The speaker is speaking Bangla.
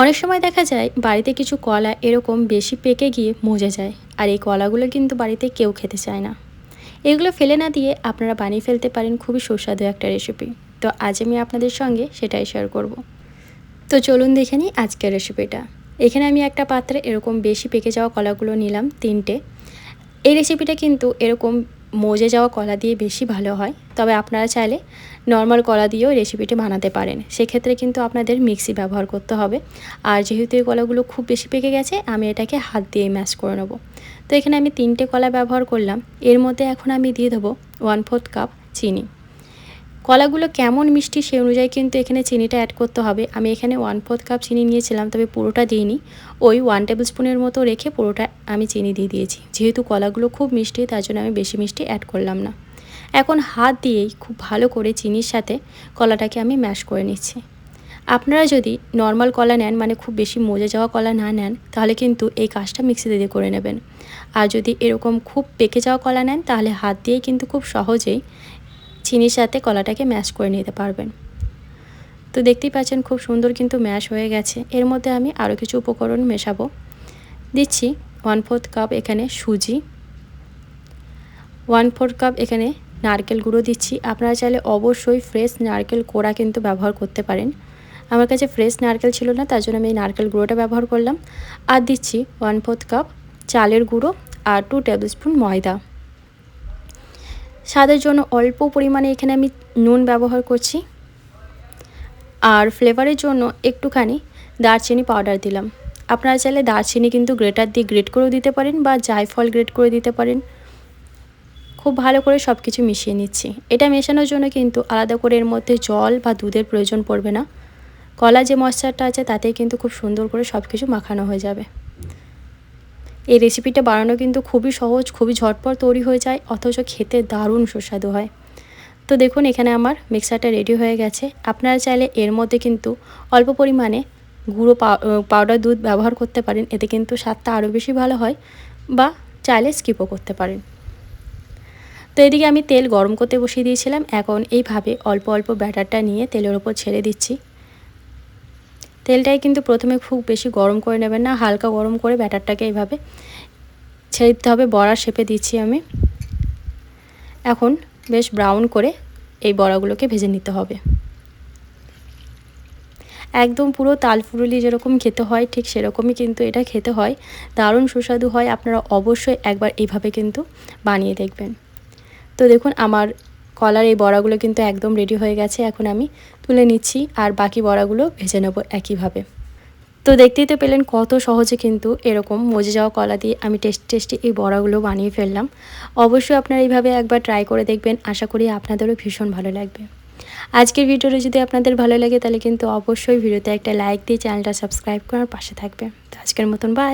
অনেক সময় দেখা যায় বাড়িতে কিছু কলা এরকম বেশি পেকে গিয়ে মজে যায়, আর এই কলাগুলো কিন্তু বাড়িতে কেউ খেতে চায় না। এগুলো ফেলে না দিয়ে আপনারা বানিয়ে ফেলতে পারেন খুবই সুস্বাদু একটা রেসিপি তো আজ আমি আপনাদের সঙ্গে সেটাই শেয়ার করব। তো চলুন দেখে নিই আজকের রেসিপিটা এখানে আমি একটা পাত্রে এরকম বেশি পেকে যাওয়া কলাগুলো নিলাম, তিনটে। এই রেসিপিটা কিন্তু এরকম মজে যাওয়া কলা দিয়ে বেশি ভালো হয়। তবে আপনারা চাইলে নর্মাল কলা দিয়েও রেসিপিটি বানাতে পারেন। সেক্ষেত্রে কিন্তু আপনাদের মিক্সি ব্যবহার করতে হবে। আর যেহেতু এই কলাগুলো খুব বেশি পেকে গেছে, আমি এটাকে হাত দিয়ে ম্যাশ করে নেব। তো এখানে আমি তিনটে কলা ব্যবহার করলাম। এর মধ্যে এখন আমি দিয়ে দেবো ওয়ান ফোর্থ কাপ চিনি। কলাগুলো কেমন মিষ্টি সে অনুযায়ী কিন্তু এখানে চিনিটা অ্যাড করতে হবে। আমি এখানে ওয়ান ফোর্থ কাপ চিনি নিয়েছিলাম, তবে পুরোটা দিইনি। ওই ওয়ান টেবিল স্পুনের মতো রেখে পুরোটা আমি চিনি দিয়ে দিয়েছি। যেহেতু কলাগুলো খুব মিষ্টি, তার জন্য আমি বেশি মিষ্টি অ্যাড করলাম না। এখন হাত দিয়েই খুব ভালো করে চিনির সাথে কলাটাকে আমি ম্যাশ করে নিচ্ছি। আপনারা যদি নর্মাল কলা নেন মানে খুব বেশি মজে যাওয়া কলা না নেন, তাহলে কিন্তু এই কাজটা মিক্সিতে দিয়ে করে নেবেন। আর যদি এরকম খুব পেকে যাওয়া কলা নেন, তাহলে হাত দিয়েই কিন্তু খুব সহজেই চিনির সাথে কলাটাকে ম্যাশ করে নিতে পারবেন। তো দেখতেই পাচ্ছেন খুব সুন্দর কিন্তু ম্যাশ হয়ে গেছে। এর মধ্যে আমি আরও কিছু উপকরণ মেশাবো। দিচ্ছি ওয়ান ফোর্থ কাপ এখানে সুজি। ওয়ান ফোর্থ কাপ এখানে নারকেল গুঁড়ো দিচ্ছি। আপনারা চাইলে অবশ্যই ফ্রেশ নারকেল কোড়া কিন্তু ব্যবহার করতে পারেন। আমার কাছে ফ্রেশ নারকেল ছিল না, তার জন্য আমি এই নারকেল গুঁড়োটা ব্যবহার করলাম। আর দিচ্ছি ওয়ান ফোর্থ কাপ চালের গুঁড়ো আর টু টেবিল স্পুন ময়দা। স্বাদের জন্য অল্প পরিমাণে এখানে আমি নুন ব্যবহার করছি। আর ফ্লেভারের জন্য একটুখানি দারচিনি পাউডার দিলাম। আপনারা চাইলে দারচিনি কিন্তু গ্রেটার দিয়ে গ্রেট করেও দিতে পারেন বা জায়ফল গ্রেট করে দিতে পারেন। খুব ভালো করে সব কিছু মিশিয়ে নিচ্ছি। এটা মেশানোর জন্য কিন্তু আলাদা করে এর মধ্যে জল বা দুধের প্রয়োজন পড়বে না। কলা যে মশলাটা আছে তাতেই কিন্তু খুব সুন্দর করে সব কিছু মাখানো হয়ে যাবে। এই রেসিপিটা বানানো কিন্তু খুবই সহজ, খুবই ঝটপট তৈরি হয়ে যায়, অথচ খেতে দারুণ সুস্বাদু হয়। তো দেখুন, এখানে আমার মিক্সারটা রেডি হয়ে গেছে। আপনারা চাইলে এর মধ্যে কিন্তু অল্প পরিমাণে গুঁড়ো পাউডার দুধ ব্যবহার করতে পারেন। এতে কিন্তু স্বাদটা আরও বেশি ভালো হয় বা চাইলে স্কিপও করতে পারেন। তো এদিকে আমি তেল গরম করতে বসিয়ে দিয়েছিলাম। এখন এইভাবে অল্প অল্প ব্যাটারটা নিয়ে তেলের ওপর ছেড়ে দিচ্ছি। তেলটাই কিন্তু প্রথমে খুব বেশি গরম করে নেবেন না, হালকা গরম করে ব্যাটারটাকে এইভাবে ছেড়ে দিতে হবে, বড়া শেপে দিচ্ছি আমি। এখন বেশ ব্রাউন করে এই বড়াগুলোকে ভেজে নিতে হবে। একদম পুরো তালফুরুলি যেরকম খেতে হয় ঠিক সেরকমই কিন্তু এটা খেতে হয়, দারুণ সুস্বাদু হয়, আপনারা অবশ্যই একবার এইভাবে কিন্তু বানিয়ে দেখবেন। তো দেখুন, আমার কলার এই বড়াগুলো কিন্তু একদম রেডি হয়ে গেছে, এখন আমি তুলে নিচ্ছি আর বাকি বড়াগুলো ভেজে নেব একইভাবে। তো দেখতেই তো পেলেন কত সহজে কিন্তু এরকম মজে যাওয়া কলা দিয়ে আমি টেস্টি টেস্টি এই বড়াগুলো বানিয়ে ফেললাম। অবশ্যই আপনারা এইভাবে একবার ট্রাই করে দেখবেন, আশা করি আপনাদেরও ভীষণ ভালো লাগবে। আজকের ভিডিওটা যদি আপনাদের ভালো লাগে তাহলে কিন্তু অবশ্যই ভিডিওতে একটা লাইক দিয়ে চ্যানেলটা সাবস্ক্রাইব করার পাশে থাকবে তো আজকের মতন বাই